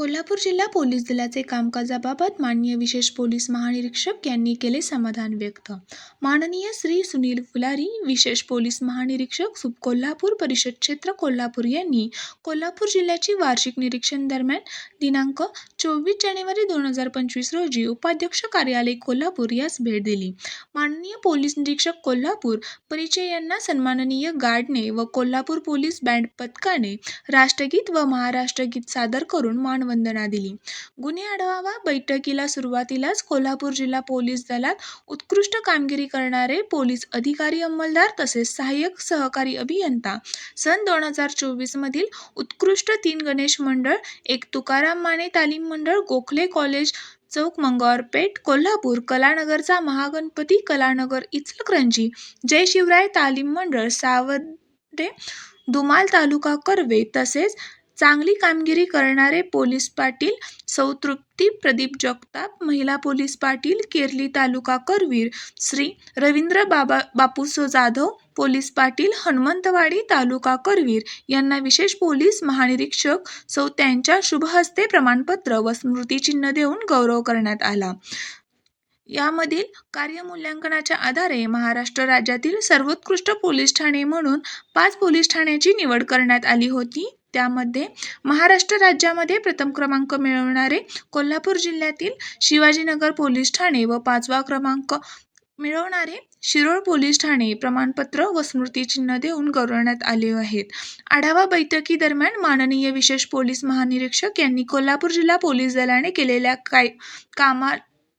कोल्हापूर जिल्हा पोलीस दलाचे कामकाजाबाबत माननीय विशेष पोलीस महानिरीक्षक यांनी केले समाधान व्यक्त. माननीय श्री सुनील फुलारी विशेष पोलीस महानिरीक्षक सुप कोल्हापूर परिषद क्षेत्र कोल्हापूर यांनी कोल्हापूर जिल्ह्याची वार्षिक निरीक्षण दरम्यान दिनांक चोवीस जानेवारी दोन हजार पंचवीस रोजी उपाध्यक्ष कार्यालय कोल्हापूर यास भेट दिली. माननीय पोलीस निरीक्षक कोल्हापूर परिचय यांना सन्माननीय गार्डने व कोल्हापूर पोलीस बँड पथकाने राष्ट्रगीत व महाराष्ट्रगीत सादर करून मानव मानवंदना दिली. गुन्हे आढावा बैठकीला सुरुवातीलाच कोल्हापूर जिल्हा पोलीस दलात उत्कृष्ट कामगिरी करणारे पोलीस अधिकारी अंमलदार तसेच सहाय्यक सहकारी अभियंता. सन दोन हजार चोवीसमधील उत्कृष्ट तीन गणेश मंडळ एक तुकाराम माने तालीम मंडळ गोखले कॉलेज चौक मंगळवारपेठ कोल्हापूर कलानगरचा महागणपती कलानगर इचलकरंजी जय शिवराय तालीम मंडळ सावदे दुमाल तालुका कर्वे तसेच चांगली कामगिरी करणारे पोलीस पाटील सौतृप्ती प्रदीप जगताप महिला पोलीस पाटील केरली तालुका करवीर श्री रवींद्र बाबा बापूसो जाधव पोलीस पाटील हनुमंतवाडी तालुका करवीर यांना विशेष पोलीस महानिरीक्षक सौ त्यांच्या शुभहस्ते प्रमाणपत्र व स्मृतिचिन्ह देऊन गौरव करण्यात आला. यामधील कार्यमूल्यांकनाच्या आधारे महाराष्ट्र राज्यातील सर्वोत्कृष्ट पोलीस ठाणे म्हणून पाच पोलीस ठाण्याची निवड करण्यात आली होती. त्यामध्ये महाराष्ट्र राज्यामध्ये प्रथम क्रमांक मिळवणारे कोल्हापूर जिल्ह्यातील शिवाजीनगर पोलीस ठाणे व पाचवा क्रमांक मिळवणारे शिरोळ पोलीस ठाणे प्रमाणपत्र व स्मृतिचिन्ह देऊन गौरवण्यात आले आहेत. आढावा बैठकीदरम्यान माननीय विशेष पोलीस महानिरीक्षक यांनी कोल्हापूर जिल्हा पोलीस दलाने केलेल्या काय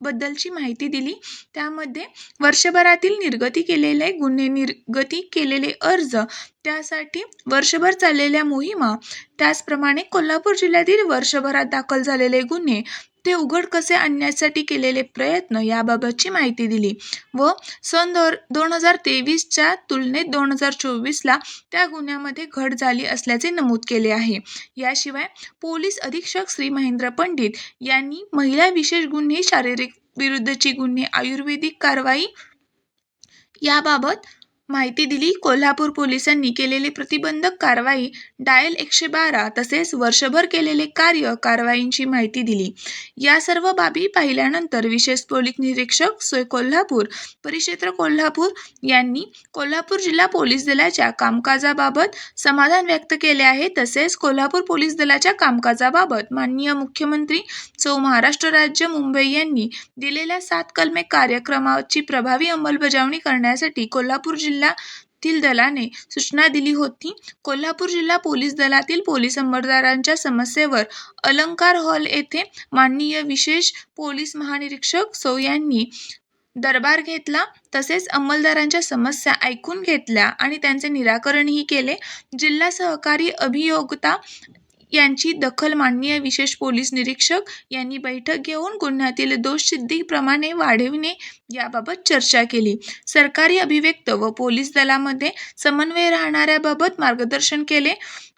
बद्दलची माहिती दिली. त्यामध्ये वर्षभरातील निर्गती केलेले गुन्हे निर्गती केलेले अर्ज त्यासाठी वर्षभर चाललेल्या मोहिमा त्याचप्रमाणे कोल्हापूर जिल्ह्यातील वर्षभरात दाखल झालेले गुन्हे ते उघड कसे आणण्यासाठी केलेले प्रयत्न याबाबतची माहिती दिली व सन दोन हजार तेवीसच्या तुलनेत दोन हजार चोवीसला त्या गुन्ह्यामध्ये घट झाली असल्याचे नमूद केले आहे. याशिवाय पोलीस अधीक्षक श्री महेंद्र पंडित यांनी महिला विशेष गुन्हे शारीरिक विरुद्धची गुन्हे आयुर्वेदिक कारवाई याबाबत माहिती दिली. कोल्हापूर पोलिसांनी केलेली प्रतिबंधक कारवाई डायल एकशे बारा तसेच वर्षभर केलेले कार्य कारवाईंची माहिती दिली. या सर्व बाबी पाहिल्यानंतर विशेष पोलीस निरीक्षक सोय कोल्हापूर परिक्षेत्र कोल्हापूर यांनी कोल्हापूर जिल्हा पोलीस दलाच्या कामकाजाबाबत समाधान व्यक्त केले आहे. तसेच कोल्हापूर पोलीस दलाच्या कामकाजाबाबत माननीय मुख्यमंत्री सौ महाराष्ट्र राज्य मुंबई यांनी दिलेल्या सात कलमे कार्यक्रमाची प्रभावी अंमलबजावणी करण्यासाठी कोल्हापूर जिल्हा जिल्ह्यातील दलाने सूचना दिली होती. कोल्हापूर जिल्हा पोलीस दलातील पोलीस अंमलदारांच्या समस्येवर अलंकार हॉल येथे माननीय विशेष पोलीस महानिरीक्षक सौ यांनी दरबार घेतला. तसेच अंमलदारांच्या समस्या ऐकून घेतल्या आणि त्यांचे निराकरणही केले. जिल्हा सहकारी अभियोगता यांची दखल माननीय विशेष पोलीस निरीक्षक यांनी बैठक घेऊन गुन्ह्यातील दोषसिद्धीप्रमाणे वाढविणे याबाबत चर्चा केली. सरकारी अभिव्यक्त व पोलीस दलामध्ये समन्वय राहणाऱ्याबाबत मार्गदर्शन केले.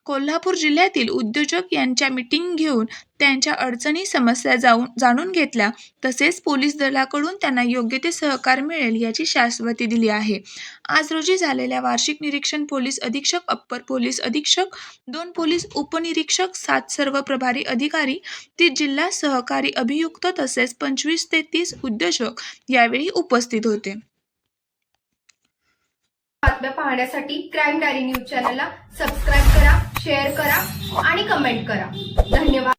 कोल्हापूर जिल्ह्यातील उद्योजक यांच्या मिटिंग घेऊन त्यांच्या अडचणी समस्या जाऊन जाणून घेतल्या तसेच पोलीस दलाकडून त्यांना योग्य ते सहकार मिळेल याची शाश्वती दिली आहे. आज रोजी झालेल्या वार्षिक निरीक्षण पोलीस अधीक्षक अप्पर पोलीस अधीक्षक दोन पोलीस उपनिरीक्षक सात सर्व प्रभारी अधिकारी तीस जिल्हा सहकारी अभियुक्त तसेच पंचवीस ते तीस उद्योजक यावेळी उपस्थित होते. बातम्या पाहण्यासाठी क्राईम डायरी न्यूज चॅनलला सबस्क्राईब करा शेअर करा आणि कमेंट करा. धन्यवाद.